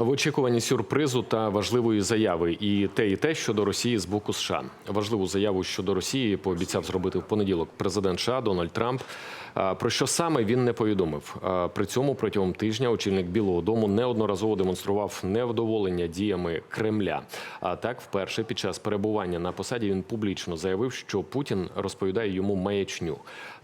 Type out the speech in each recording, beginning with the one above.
В очікуванні сюрпризу та важливої заяви і те, і те щодо Росії з боку США. Важливу заяву щодо Росії пообіцяв зробити в понеділок президент США Дональд Трамп. Про що саме він не повідомив. При цьому протягом тижня очільник Білого Дому неодноразово демонстрував невдоволення діями Кремля. А так, вперше під час перебування на посаді він публічно заявив, що Путін розповідає йому маячню.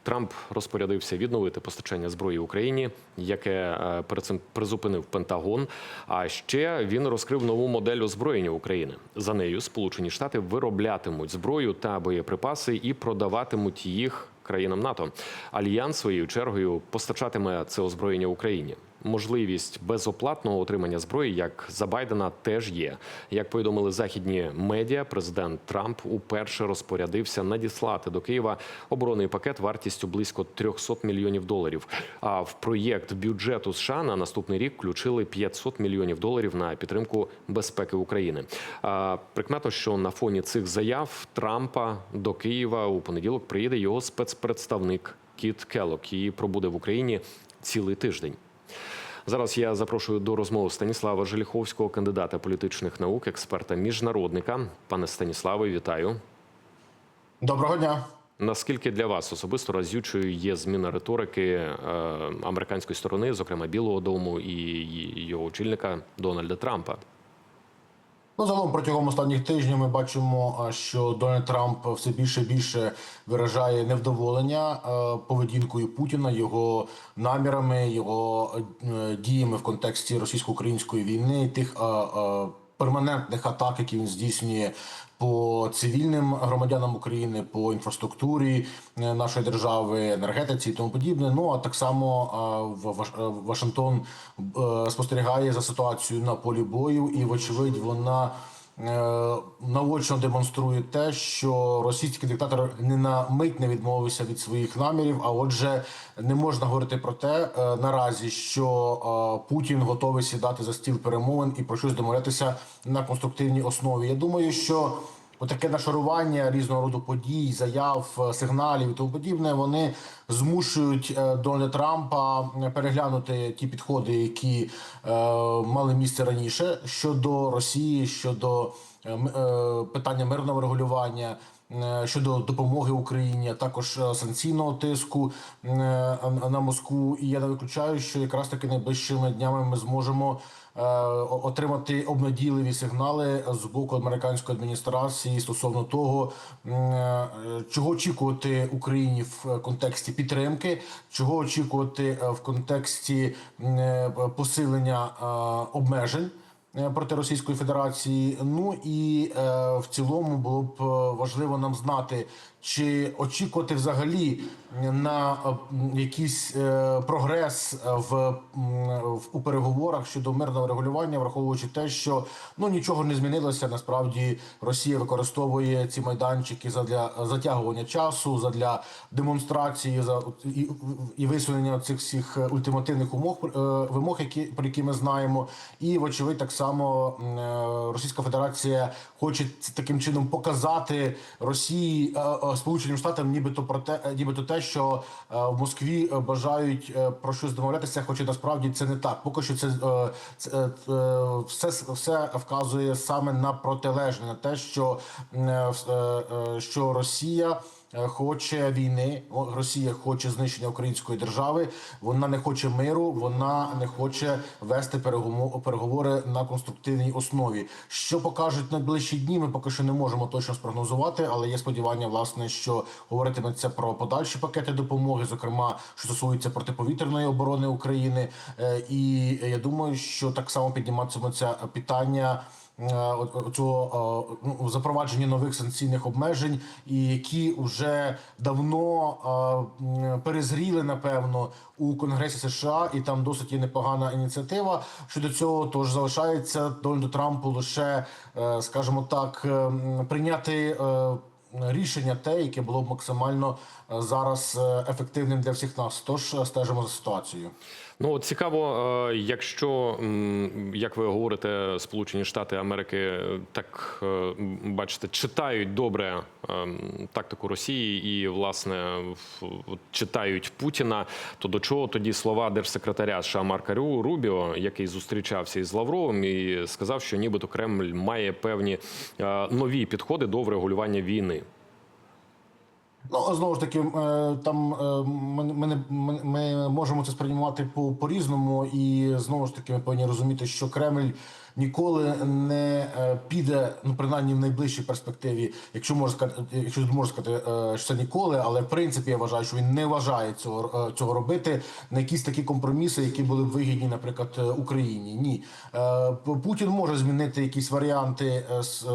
Трамп розпорядився відновити постачання зброї Україні, яке е, перед цим призупинив Пентагон. А ще він розкрив нову модель озброєння України. За нею Сполучені Штати вироблятимуть зброю та боєприпаси і продаватимуть їх країнам НАТО. Альянс своєю чергою постачатиме це озброєння Україні. Можливість безоплатного отримання зброї, як за Байдена, теж є. Як повідомили західні медіа, президент Трамп уперше розпорядився надіслати до Києва оборонний пакет вартістю близько 300 мільйонів доларів. А в проєкт бюджету США на наступний рік включили 500 мільйонів доларів на підтримку безпеки України. Прикметно, що на фоні цих заяв Трампа до Києва у понеділок приїде його спецпредставник Кіт Келок і пробуде в Україні цілий тиждень. Зараз я запрошую до розмови Станіслава Желіховського, кандидата політичних наук, експерта міжнародника. Пане Станіславе, вітаю. Доброго дня. Наскільки для вас особисто разючою є зміна риторики е, американської сторони, зокрема Білого Дому і його очільника Дональда Трампа? Ну, загалом протягом останніх тижнів ми бачимо, що Дональд Трамп все більше і більше виражає невдоволення поведінкою Путіна, його намірами, його е, діями в контексті російсько-української війни, тих перманентних атак, які він здійснює по цивільним громадянам України, по інфраструктурі е, нашої держави, енергетиці і тому подібне. Ну а так само е, е, Вашингтон спостерігає за ситуацією на полі бою, і вочевидь вона. Е, Наочно демонструє те, що російський диктатор не на мить не відмовився від своїх намірів. А отже, не можна говорити про те е, наразі, що е, Путін готовий сідати за стіл перемовин і про щось домовлятися на конструктивній основі. Я думаю, що Отаке нашарування різного роду подій, заяв, е, сигналів і тому подібне, вони змушують е, Дональда Трампа е, переглянути ті підходи, які мали місце раніше щодо Росії, щодо питання мирного регулювання. Щодо допомоги Україні, також санкційного тиску на Москву, і я не виключаю, що якраз таки найближчими днями ми зможемо отримати обнадійливі сигнали з боку американської адміністрації стосовно того, е, чого очікувати Україні в контексті підтримки, чого очікувати е, в контексті е, посилення е, обмежень. е, Проти Російської Федерації, ну і е, в цілому було б е, важливо нам знати, чи очікувати взагалі на е, якийсь е, прогрес в, у переговорах щодо мирного регулювання, враховуючи те, що ну нічого не змінилося. Насправді Росія використовує ці майданчики задля затягування часу, задля демонстрації за і, і висунення цих всіх ультимативних умов е, вимог, які про які ми знаємо, і вочевидь так само Російська Федерація хоче таким чином показати Росії Сполученим Штатам, нібито про те, е, нібито те, що е, в Москві е, бажають про щось домовлятися, хоча насправді це не так. Поки що це, це все все вказує саме на протилежне, на те, що, що Росія. Е, Хоче війни, Росія хоче знищення української держави. Вона не хоче миру, вона не хоче вести переговори на конструктивній основі. Що покажуть найближчі дні? Ми поки що не можемо точно спрогнозувати, але є сподівання, власне, що говоритиметься про подальші пакети допомоги, зокрема, що стосується протиповітряної оборони України. Е, І я думаю, що так само підніматиметься питання. Е, о- Цього е, ну, запровадження нових санкційних обмежень, і які вже давно е, перезріли, напевно, у Конгресі США, і там досить є непогана ініціатива щодо цього. Тож залишається Дональду Трампу лише, е, скажімо так, е, прийняти. е, Рішення те, яке було б максимально е, зараз е, ефективним для всіх нас. Тож е, стежимо за ситуацією. Ну цікаво, е, якщо як ви говорите, Сполучені Штати Америки е, так е, бачите, читають добре тактику Росії і власне читають Путіна. То до чого тоді слова держсекретаря США Марка Рубіо, який зустрічався із Лавровим і сказав, що нібито Кремль має певні нові підходи до врегулювання війни. Ну знову ж таки, е, там е, ми, ми, ми, можемо це сприймати по по різному, і знову ж таки, ми повинні розуміти, що Кремль ніколи не е, піде, ну принаймні в найближчій перспективі, якщо можна сказати, якщо можна сказати, що це ніколи, але в принципі я вважаю, що він не вважає цього цього робити на якісь такі компроміси, які були б вигідні, наприклад, Україні. Ні, Путін може змінити якісь варіанти з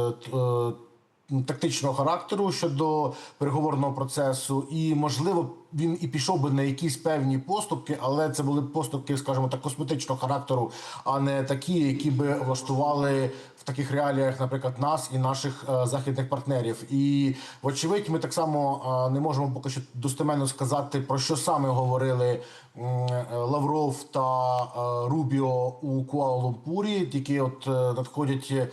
тактичного характеру щодо переговорного процесу, і можливо він і пішов би на якісь певні поступки, але це були поступки, скажімо так, косметичного характеру, а не такі, які би влаштували в таких реаліях, наприклад, нас і наших е, західних партнерів. І вочевидь, ми так само е, не можемо поки що достеменно сказати про що саме говорили е, Лавров та е, Рубіо у Куала-Лумпурі, які от е, надходять е,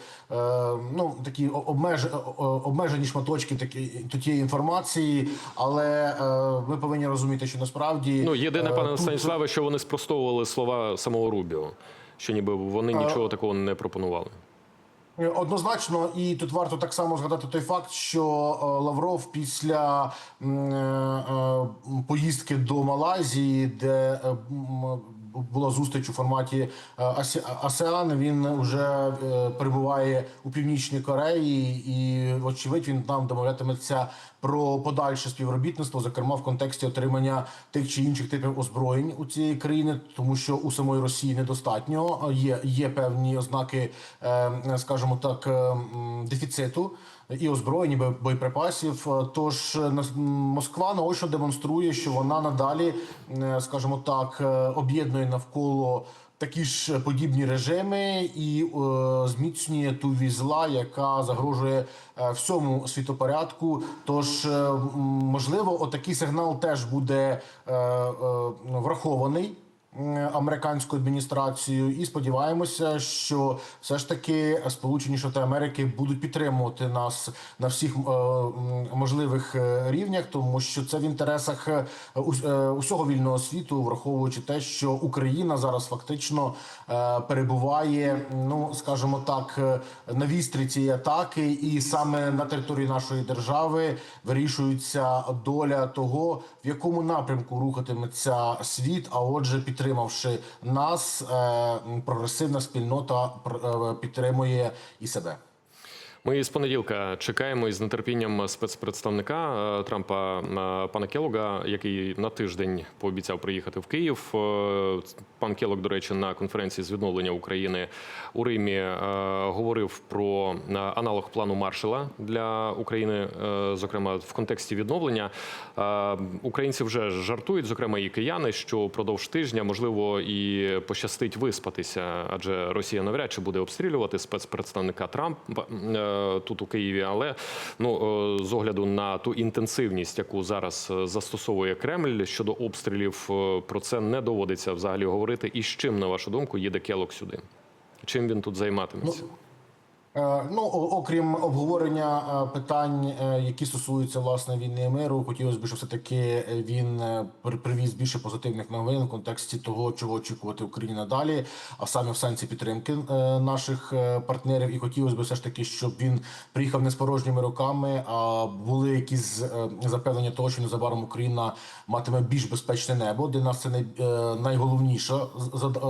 ну такі обмеж, обмежені шматочки такі тієї інформації, але е, ми повинні розуміти, що насправді Ну єдине, пане тут- Станіславе, що вони спростовували слова самого Рубіо, що ніби вони нічого такого не пропонували. Однозначно, і тут варто так само згадати той факт, що е, Лавров після е, е, поїздки до Малайзії, де е, була зустріч у форматі е, АСЕАН, він вже е, перебуває у північній Кореї, і вочевидь він там домовлятиметься про подальше співробітництво, зокрема в контексті отримання тих чи інших типів озброєнь у цієї країни, тому що у самої Росії недостатньо є, є певні ознаки, е, скажімо так, е, дефіциту. І озброєнь, і боєприпасів. Е, Тож е, Москва наочно демонструє, що вона надалі, е, скажімо так, об'єднує навколо такі ж подібні режими і е, зміцнює ту візла, яка загрожує всьому світопорядку. Тож, можливо, отакий сигнал теж буде е, е, врахований. М, Американською адміністрацією, і сподіваємося, що все ж таки Сполучені Штати Америки будуть підтримувати нас на всіх е, можливих е, рівнях, тому що це в інтересах е, усього вільного світу, враховуючи те, що Україна зараз фактично перебуває, ну скажімо так, на вістрі цієї атаки, і саме на території нашої держави вирішується доля того, в якому напрямку рухатиметься світ. А отже, підтримавши нас, е, прогресивна спільнота е, підтримує і себе. Ми з понеділка чекаємо із нетерпінням спецпредставника е, Трампа е, пана Келога, який на тиждень пообіцяв приїхати в Київ. Е, Пан Келог, до речі, на конференції з відновлення України у Римі говорив про аналог плану Маршала для України, зокрема в контексті відновлення. Українці вже жартують, зокрема і кияни, що впродовж тижня можливо і пощастить виспатися, адже Росія навряд чи буде обстрілювати спецпредставника Трампа тут у Києві. Але ну е, з огляду на ту інтенсивність, яку зараз е, застосовує Кремль щодо обстрілів, е, про це не доводиться взагалі говорити. І з чим, на вашу думку, їде Келок сюди? Чим він тут займатиметься? Е, Ну, окрім обговорення е, питань, е, які стосуються власне війни і миру, хотілося б, щоб все таки він при- привіз більше позитивних новин в контексті того, чого очікувати Україні надалі, а саме в сенсі підтримки наших партнерів. І хотілося б все ж таки, щоб він приїхав не з порожніми руками, а були якісь запевнення того, що незабаром Україна матиме більш безпечне небо. Для нас це найголовніша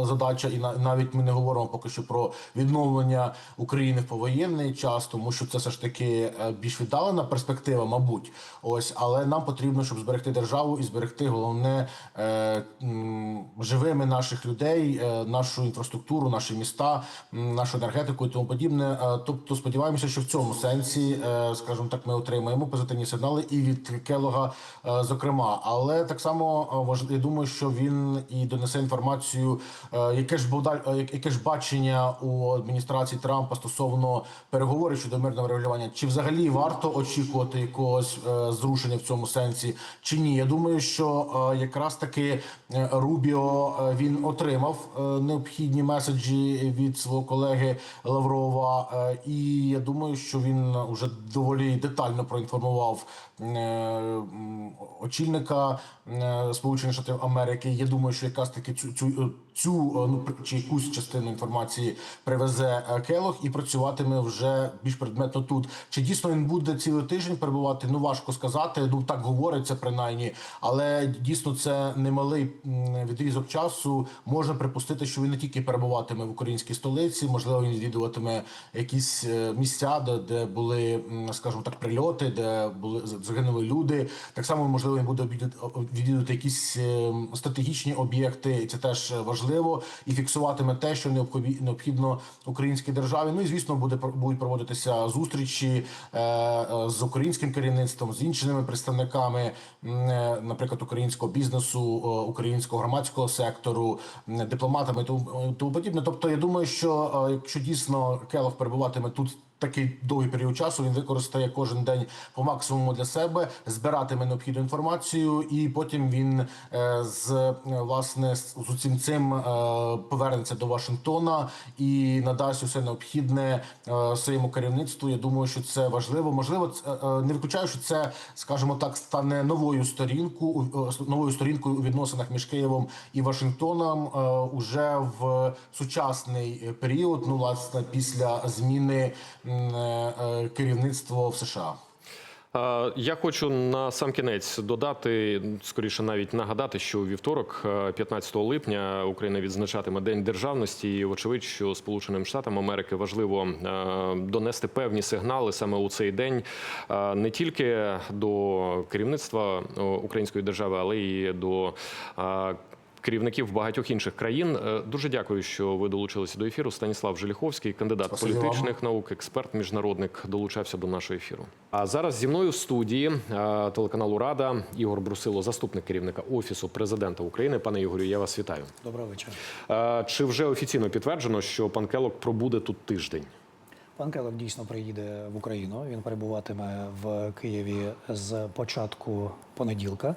задача, і на- навіть ми не говоримо поки що про відновлення України в повоєнний час, тому що це все ж таки е, більш віддалена перспектива, мабуть. Ось, але нам потрібно, щоб зберегти державу і зберегти головне е, живими наших людей, е, нашу інфраструктуру, наші міста, нашу енергетику і тому подібне. Е, Тобто, сподіваємося, що в цьому сенсі, скажімо так, ми отримаємо позитивні сигнали і від Келога, зокрема. Але так само я думаю, що він і донесе інформацію, яке ж бода- яке ж бачення у адміністрації Трампа стосовно стосовно переговорів щодо мирного регулювання, чи взагалі варто очікувати якогось е, зрушення в цьому сенсі, чи ні? Я думаю, що е, якраз таки е, Рубіо він отримав необхідні меседжі від свого колеги Лаврова, і я думаю, що він вже доволі детально проінформував очільника Сполучених Штатів Америки. Я думаю, що якраз таки цю цю цю е, ну чи якусь частину інформації привезе е, Келох і працюватиме вже більш предметно тут. Чи дійсно він буде цілий тиждень перебувати? Ну важко сказати. Ну так говориться принаймні, але дійсно це немалий відрізок часу. Можна припустити, що він не тільки перебуватиме в українській столиці, можливо, він відвідуватиме якісь е, місця, де, де були, скажімо так, прильоти, де були загинули люди. Так само можливо він буде відвідувати якісь е, стратегічні об'єкти. Це теж важливо і фіксуватиме те, що необхідно українській державі. Ну і звісно, буде будуть проводитися зустрічі е, е, з українським керівництвом, з іншими представниками, е, наприклад, українського бізнесу, українського громадського сектору, дипломатами тому, подібне. Тобто, я думаю, що якщо дійсно Келох перебуватиме тут. Такий довгий період часу він використає кожен день по максимуму для себе, збиратиме необхідну інформацію, і потім він е, з е, власне з усім цим е, повернеться до Вашингтона і надасть усе необхідне своєму керівництву. Я думаю, що це важливо. Можливо, не виключаю, що це, скажімо так, стане новою сторінку новою сторінкою у відносинах між Києвом і Вашингтоном уже в сучасний період. Ну, власне, після зміни е, е, керівництва в США. Е, Я хочу на сам кінець додати, скоріше навіть нагадати, що у вівторок, е, 15 липня, Україна відзначатиме День державності. І очевидь, що Сполученим Штатам Америки важливо е, донести певні сигнали саме у цей день е, не тільки до керівництва е, української держави, але й до е, Керівників багатьох інших країн Е, дуже дякую, що ви долучилися до ефіру. Станіслав Желіховський, кандидат Спасибі вам. політичних наук, експерт, міжнародник, долучався до нашого ефіру. А зараз зі мною в студії е, телеканалу Рада Ігор Брусило, заступник керівника офісу президента України. Пане Ігорю, я вас вітаю. Доброго вечора. Е, Чи вже офіційно підтверджено, що пан Келок пробуде тут тиждень? Пан Келок дійсно приїде в Україну. Він перебуватиме в Києві з початку понеділка.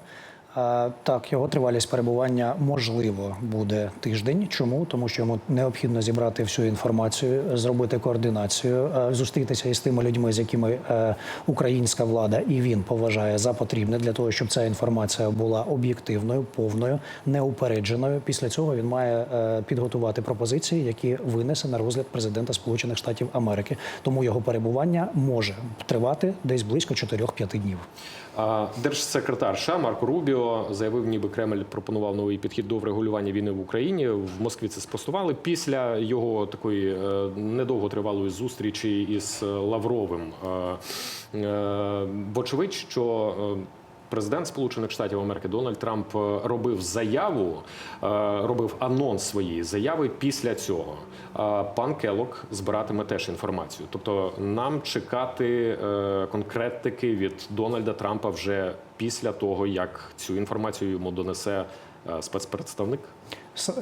Так, його тривалість перебування можливо буде тиждень. Чому? Тому що йому необхідно зібрати всю інформацію, зробити координацію, е, зустрітися із тими людьми, з якими е, українська влада і він поважає за потрібне для того, щоб ця інформація була об'єктивною, повною, неупередженою. Після цього він має е, підготувати пропозиції, які винесе на розгляд президента Сполучених Штатів Америки. Тому його перебування може тривати десь близько 4-5 днів. Держсекретар США Марко Рубіо заявив, ніби Кремль пропонував новий підхід до врегулювання війни в Україні. В Москві це спростували після його такої недовго тривалої зустрічі із е, Лавровим. Е, е, Вочевидь, що е, Президент Сполучених Штатів Америки Дональд Трамп е, робив заяву, е, робив анонс своєї заяви. Після цього Е, пан Келок збиратиме теж інформацію. Тобто, нам чекати конкретики від Дональда Трампа вже після того, як цю інформацію йому донесе спецпредставник.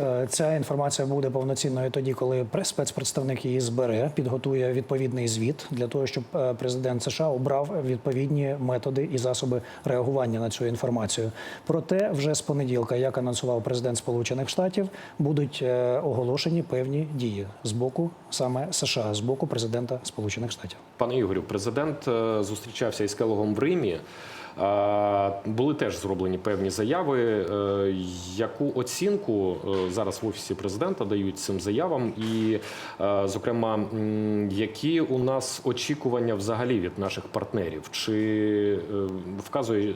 Е, Ця інформація буде повноцінною тоді, коли спецпредставник її збере, підготує відповідний звіт для того, щоб е, президент США обрав відповідні методи і засоби реагування на цю інформацію. Проте, вже з понеділка, як анонсував президент Сполучених Штатів, будуть е, оголошені певні дії з боку саме США, з боку президента Сполучених Штатів. Пане Ігорю, президент зустрічався із Келогом в Римі. Були теж зроблені певні заяви. Е, Яку оцінку е, зараз в офісі президента дають цим заявам? І, е, зокрема, які у нас очікування взагалі від наших партнерів? Чи вказує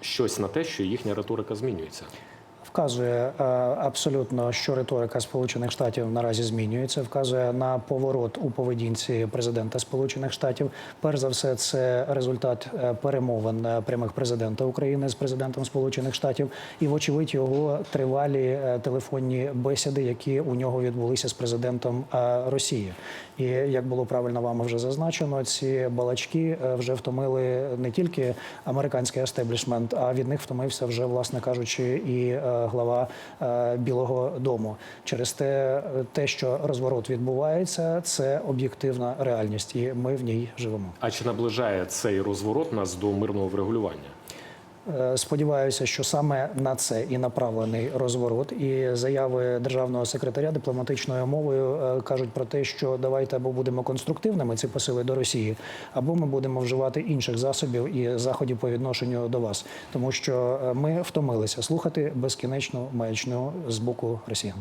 щось на те, що їхня риторика змінюється? Вказує е, абсолютно, що риторика Сполучених Штатів наразі змінюється. Вказує на поворот у поведінці президента Сполучених Штатів. Перш за все, це результат е, перемовин е, прямих президента України з президентом Сполучених Штатів, і вочевидь його тривалі телефонні бесіди, які у нього відбулися з президентом Росії. І як було правильно вам вже зазначено, ці балачки вже втомили не тільки американський естеблішмент, а від них втомився вже, власне кажучи, і глава е, Білого Дому. Через те, те, що розворот відбувається, це об'єктивна реальність, і ми в ній живемо. А чи наближає цей розворот нас до мирного врегулювання? Е, Сподіваюся, що саме на це і направлений розворот. І заяви державного секретаря дипломатичною мовою е, кажуть про те, що давайте або будемо конструктивними ці посили до Росії, або ми будемо вживати інших засобів і заходів по відношенню до вас, тому що е, ми втомилися слухати безкінечну маячню з боку росіян.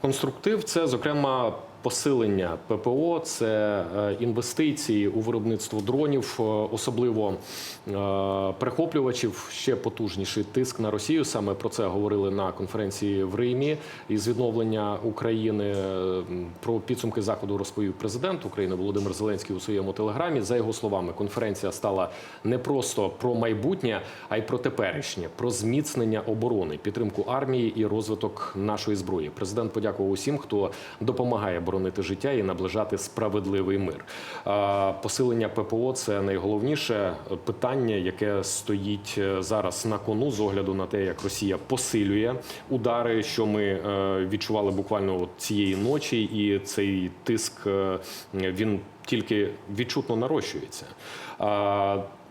Конструктив це, зокрема, посилення ППО, це е, інвестиції у виробництво дронів, е, особливо е, перехоплювачів, ще потужніший тиск на Росію. Саме про це говорили на конференції в Римі із відновлення України. Про підсумки заходу розповів президент України Володимир Зеленський у своєму телеграмі. За його словами, конференція стала не просто про майбутнє, а й про теперішнє, про зміцнення оборони, підтримку армії і розвиток нашої зброї. Президент подякував усім, хто допомагає боронити життя і наближати справедливий мир. Посилення ППО це найголовніше питання, яке стоїть е, зараз на кону з огляду на те, як Росія посилює удари, що ми е, відчували буквально от цієї ночі, і цей тиск е, він тільки відчутно нарощується.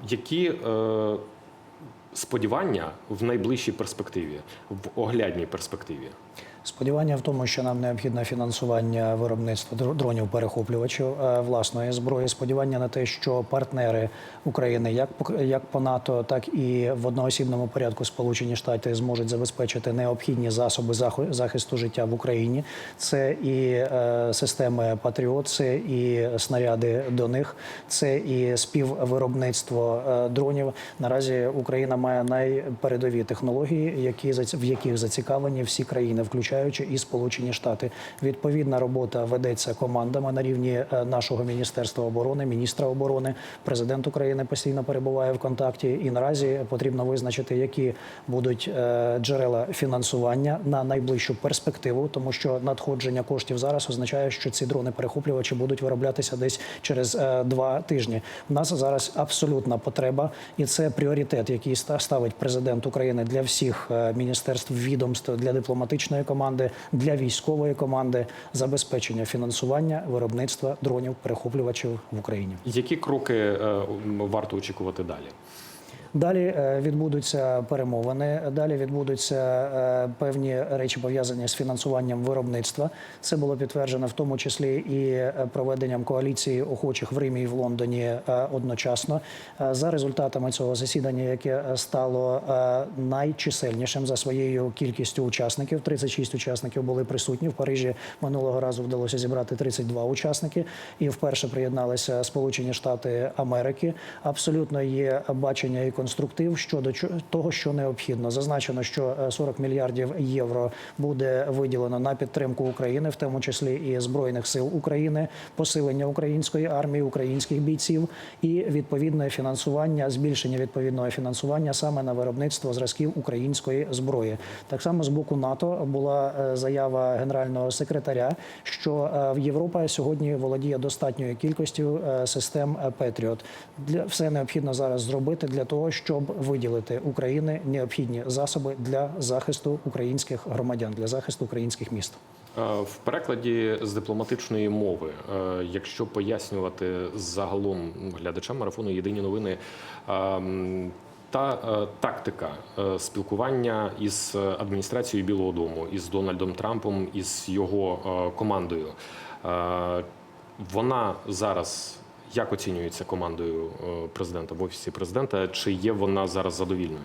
Які сподівання в найближчій перспективі, в оглядній перспективі? Сподівання в тому, що нам необхідне фінансування виробництва дро- дронів-перехоплювачів е, власної зброї. Сподівання на те, що партнери України, як по як по НАТО, так і в одноосібному порядку Сполучені Штати зможуть забезпечити необхідні засоби захисту життя в Україні. Це і е, системи Патріот, це і снаряди до них, це і співвиробництво е, дронів. Наразі Україна має найпередові технології, які в яких зацікавлені всі країни, включаючи і Сполучені Штати. Відповідна робота ведеться командами на рівні е, нашого міністерства оборони, міністра оборони. Президент України постійно перебуває в контакті, і наразі потрібно визначити, які будуть е, джерела фінансування на найближчу перспективу, тому що надходження коштів зараз означає, що ці дрони-перехоплювачі будуть вироблятися десь через е, два тижні. У нас зараз абсолютна потреба, і це пріоритет, який ставить президент України для всіх міністерств, відомств, для дипломатичної команди, для військової команди забезпечення фінансування виробництва дронів перехоплювачів в Україні. Які кроки е, варто очікувати далі? Далі е, відбудуться перемовини. Далі відбудуться е, певні речі пов'язані з фінансуванням виробництва. Це було підтверджено в тому числі і е, проведенням коаліції охочих в Римі і в Лондоні одночасно. За результатами цього засідання, яке стало найчисельнішим за своєю кількістю учасників, 36 учасників були присутні в Парижі. Минулого разу вдалося зібрати 32 учасники, і вперше приєдналися Сполучені Штати Америки. Абсолютно є бачення і конструктив щодо того, що необхідно. Зазначено, що е, 40 мільярдів євро буде виділено на підтримку України, в тому числі і збройних сил України, посилення української армії, українських бійців і відповідне фінансування, збільшення відповідного фінансування саме на виробництво зразків української зброї. Так само з боку НАТО була е, заява генерального секретаря, що е, Європа сьогодні володіє достатньою кількістю е, систем е, Петріот. Для все необхідно зараз зробити для того, щоб виділити Україні необхідні засоби для захисту українських громадян, для захисту українських міст. Е, В перекладі з дипломатичної мови, е, якщо пояснювати загалом глядачам марафону Єдині новини. е, Та тактика спілкування із адміністрацією Білого Дому, із Дональдом Трампом, із його командою, вона зараз як оцінюється командою е, президента в офісі президента? Чи є вона зараз задовільною?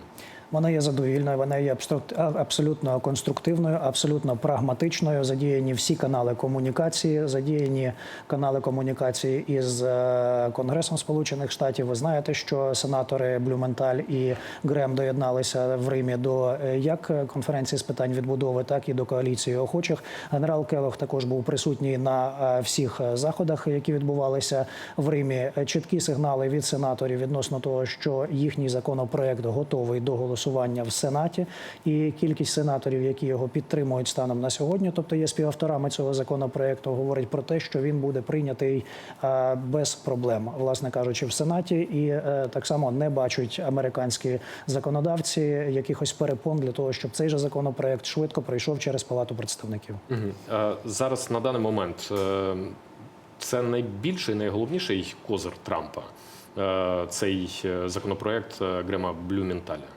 Вона є задовільною, вона є абсолютно конструктивною, абсолютно прагматичною. Задіяні всі канали комунікації, задіяні канали комунікації із е, Конгресом Сполучених Штатів. Ви знаєте, що сенатори Блюменталь і Грем доєдналися в Римі до е, як конференції з питань відбудови, так і до коаліції охочих. Генерал Келох також був присутній на е, всіх заходах, які відбувалися в Римі. Чіткі сигнали від сенаторів відносно того, що їхній законопроект готовий до голосування голосування в Сенаті, і кількість сенаторів, які його підтримують станом на сьогодні, тобто є співавторами цього законопроекту, говорить про те, що він буде прийнятий е, без проблем, власне кажучи, в Сенаті, і е, так само не бачать американські законодавці якихось перепон для того, щоб цей же законопроект швидко пройшов через Палату представників. Е, Зараз на даний момент це найбільший, найголовніший козир Трампа. Цей законопроект Грема Блюменталя.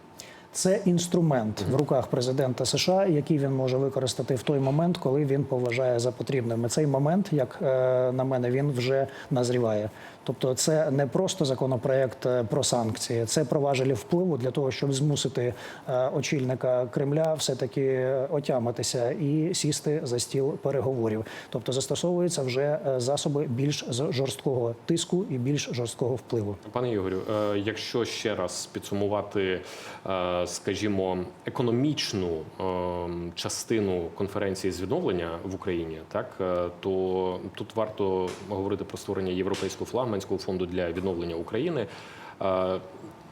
Це інструмент в руках президента США, який він може використати в той момент, коли він поважає за потрібним. Цей момент, як е, на мене, він вже назріває. Тобто, це не просто законопроект е, про санкції, це про важелі впливу для того, щоб змусити е, очільника Кремля все таки отямитися і сісти за стіл переговорів. Тобто застосовуються вже е, засоби більш жорсткого тиску і більш жорсткого впливу. Пане Ігорю, е, якщо ще раз підсумувати, е, скажімо, економічну е, частину конференції з відновлення в Україні, так е, то тут варто говорити про створення європейського флагманського фонду для відновлення України.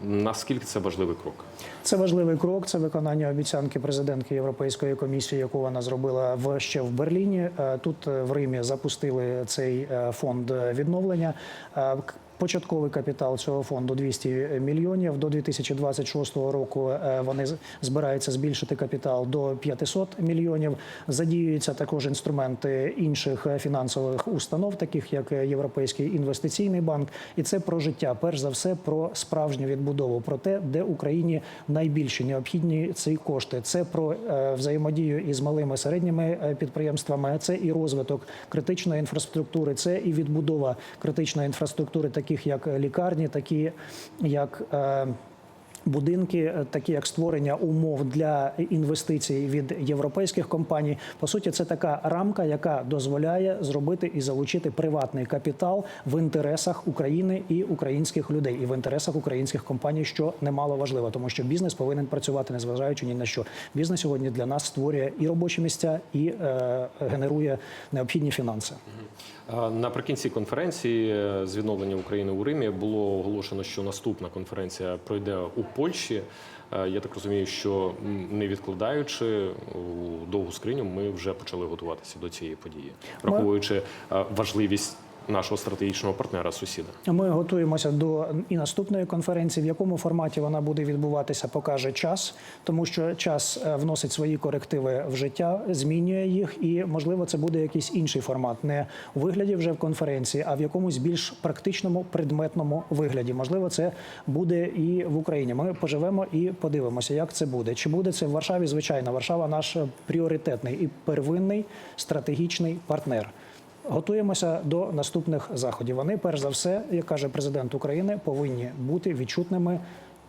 Наскільки це важливий крок? Це важливий крок. Це виконання обіцянки президентки Європейської комісії, яку вона зробила в ще в Берліні. Е, Тут е, в Римі запустили цей е, фонд відновлення. Початковий капітал цього фонду 200 мільйонів. До 2026 року е, вони збираються збільшити капітал до 500 мільйонів. Задіюються також інструменти інших фінансових установ, таких як Європейський інвестиційний банк. І це про життя. Перш за все, про справжню відбудову, про те, де Україні найбільше необхідні ці кошти. Це про е, взаємодію із малими середніми е, підприємствами. Це і розвиток критичної інфраструктури, це і відбудова критичної інфраструктури, таких як лікарні, такі як. е, Будинки, е, такі як створення умов для інвестицій від європейських компаній, по суті, це така рамка, яка дозволяє зробити і залучити приватний капітал в інтересах України і українських людей, і в інтересах українських компаній, що немало важливо, тому що бізнес повинен працювати, незважаючи ні на що. Бізнес сьогодні для нас створює і робочі місця, і е, генерує необхідні фінанси. Наприкінці конференції е, з відновлення України у Римі було оголошено, що наступна конференція пройде у Польщі. Е, Я так розумію, що не відкладаючи у довгу скриню, ми вже почали готуватися до цієї події, враховуючи е, важливість нашого стратегічного партнера сусіда. Ми готуємося до і наступної конференції. В якому форматі вона буде відбуватися, покаже час, тому що час е, вносить свої корективи в життя, змінює їх, і можливо це буде якийсь інший формат, не у вигляді вже в конференції, а в якомусь більш практичному предметному вигляді. Можливо, це буде і в Україні. Ми поживемо і подивимося, як це буде. Чи буде це в Варшаві? Звичайно, Варшава наш пріоритетний і первинний стратегічний партнер. Готуємося до наступних заходів. Вони, перш за все, як каже президент України, повинні бути відчутними,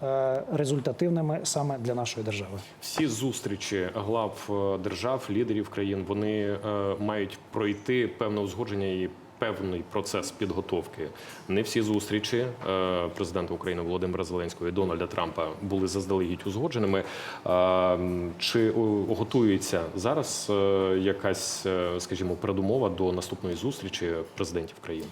е, результативними саме для нашої держави. Всі зустрічі глав е, держав, лідерів країн, вони е, мають пройти певне узгодження і певний процес підготовки. Не всі зустрічі е, президента України Володимира Зеленського і Дональда Трампа були заздалегідь узгодженими. Е, Чи готується зараз е, якась, скажімо, передумова до наступної зустрічі президентів країн?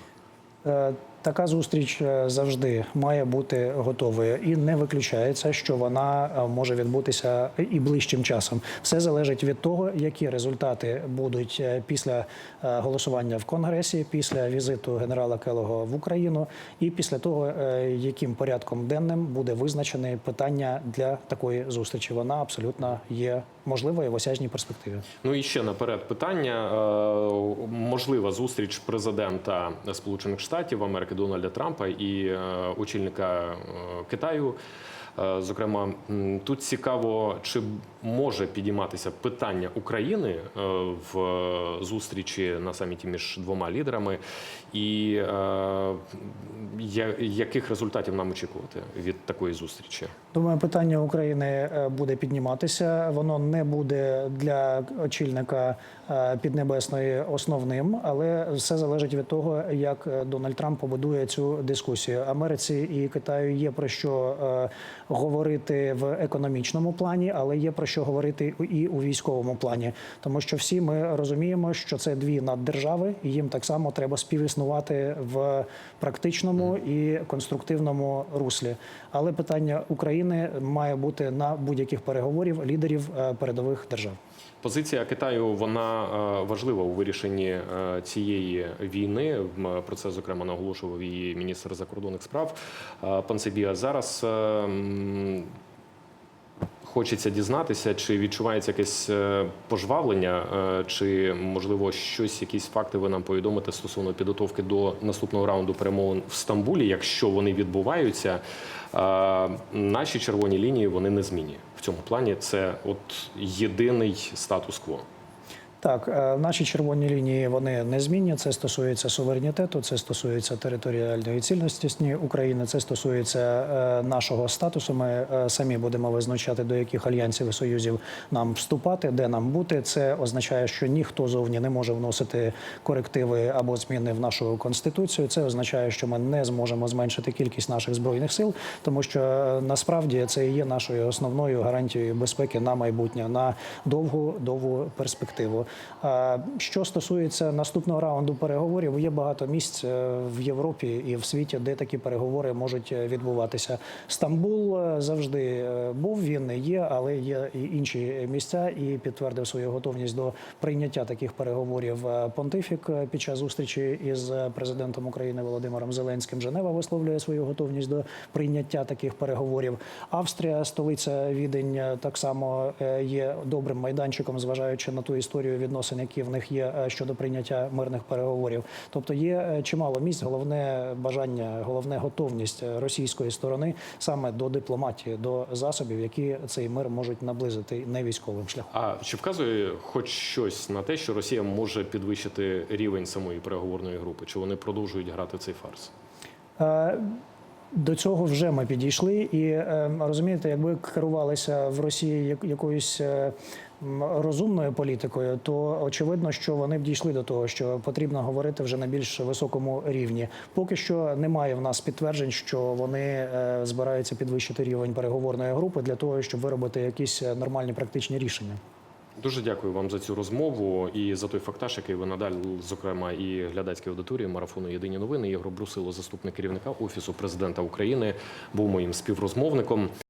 Така зустріч е, завжди має бути готовою, і не виключається, що вона е, може відбутися і ближчим часом. Все залежить від того, які результати будуть е, після голосування в Конгресі, після візиту генерала Келого в Україну, і після того, яким порядком денним буде визначене питання для такої зустрічі. Вона абсолютно є можливою в осяжній перспективі. Ну і ще наперед питання. Можлива зустріч президента Сполучених Штатів Америки Дональда Трампа і е, очільника е, Китаю. Е, Зокрема, тут цікаво, чи може підійматися питання України е, в зустрічі на саміті між двома лідерами, і е, яких результатів нам очікувати від такої зустрічі? Думаю, питання України е, буде підніматися. Воно не буде для очільника е, Піднебесної основним, але все залежить від того, як е, Дональд Трамп побудує цю дискусію. Америці і Китаю є про що говорити в економічному плані, але є про що говорити і у військовому плані, тому що всі ми розуміємо, що це дві наддержави, і їм так само треба співіснувати в практичному і конструктивному руслі. Але питання України має бути на будь-яких переговорів лідерів е, передових держав. Позиція Китаю вона е, важлива у вирішенні е, цієї війни. Про це зокрема наголошував і міністр закордонних справ пан Себія. Зараз хочеться дізнатися, чи відчувається якесь е, пожвавлення, е, чи можливо щось, якісь факти ви нам повідомите стосовно підготовки до наступного раунду перемовин в Стамбулі, якщо вони відбуваються. е, Наші червоні лінії вони не змінні в цьому плані. Це от єдиний статус-кво. Так, е, наші червоні лінії вони незмінні. Це стосується суверенітету, це стосується територіальної цілісності України. Це стосується е, нашого статусу. Ми е, самі будемо визначати, до яких альянсів і союзів нам вступати, де нам бути. Це означає, що ніхто зовні не може вносити корективи або зміни в нашу конституцію. Це означає, що ми не зможемо зменшити кількість наших збройних сил, тому що насправді це і є нашою основною гарантією безпеки на майбутнє, на довгу довгу перспективу. А Що стосується наступного раунду переговорів, є багато місць е, в Європі і в світі, де такі переговори можуть е, відбуватися. Стамбул е, завжди е, був, він і є, але є і інші місця, і підтвердив свою готовність до прийняття таких переговорів. Е, Понтифік е, під час зустрічі із президентом України Володимиром Зеленським Женева висловлює свою готовність до прийняття таких переговорів. Австрія, столиця Відень, е, так само е, є добрим майданчиком, зважаючи на ту історію відносин, які в них є е, щодо прийняття мирних переговорів. Тобто є е, чимало місць. Головне бажання, головне готовність е, російської сторони саме до дипломатії, до засобів, які цей мир можуть наблизити не військовим шляхом. А чи вказує хоч щось на те, що Росія може підвищити рівень самої переговорної групи? Чи вони продовжують грати цей фарс? Е, До цього вже ми підійшли, і е, розумієте, якби керувалися в Росії якоюсь розумною політикою, то очевидно, що вони б дійшли до того, що потрібно говорити вже на більш високому рівні. Поки що немає в нас підтверджень, що вони е, збираються підвищити рівень переговорної групи для того, щоб виробити якісь е, нормальні практичні рішення. Дуже дякую вам за цю розмову і за той фактаж, який ви надалі, зокрема, і глядацькій аудиторії марафону Єдині новини. Ігор Брусило, заступник керівника офісу президента України, був моїм співрозмовником.